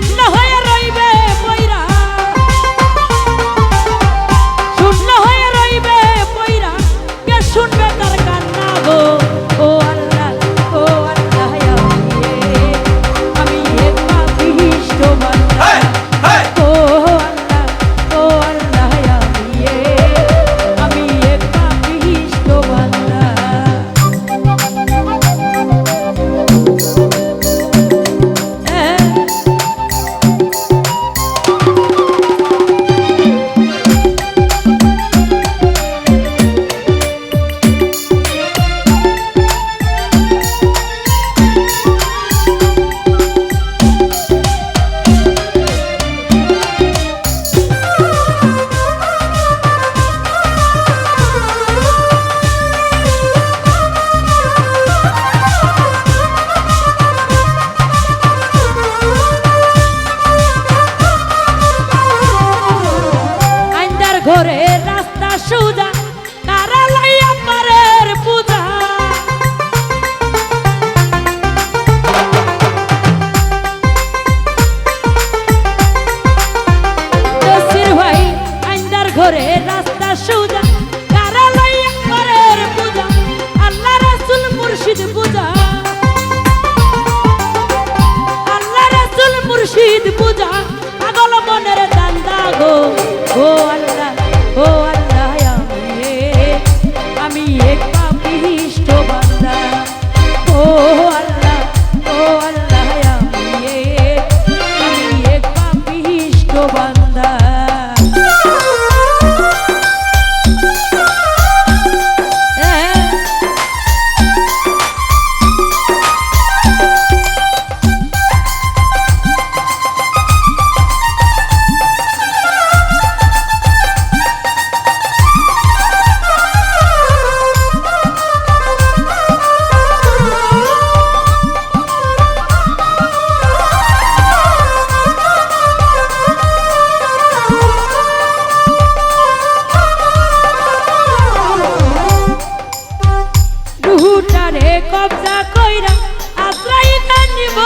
সুন্না রে কবজা কইরা আশ্রয় নিব।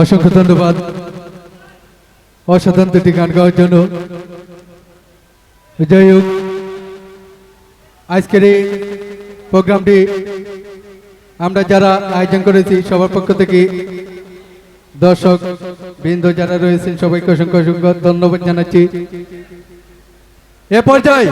অসংখ্য ধন্যবাদ। অসাধারণ দুটি গান গাওয়ার জন্য। যাই হোক। আজকের এই প্রোগ্রামটি আমরা যারা আয়োজন করেছি, সবার পক্ষ থেকে দর্শক বৃন্দ যারা রয়েছেন, সবাইকে অসংখ্য অসংখ্য ধন্যবাদ জানাচ্ছি। এ পর্যায়ে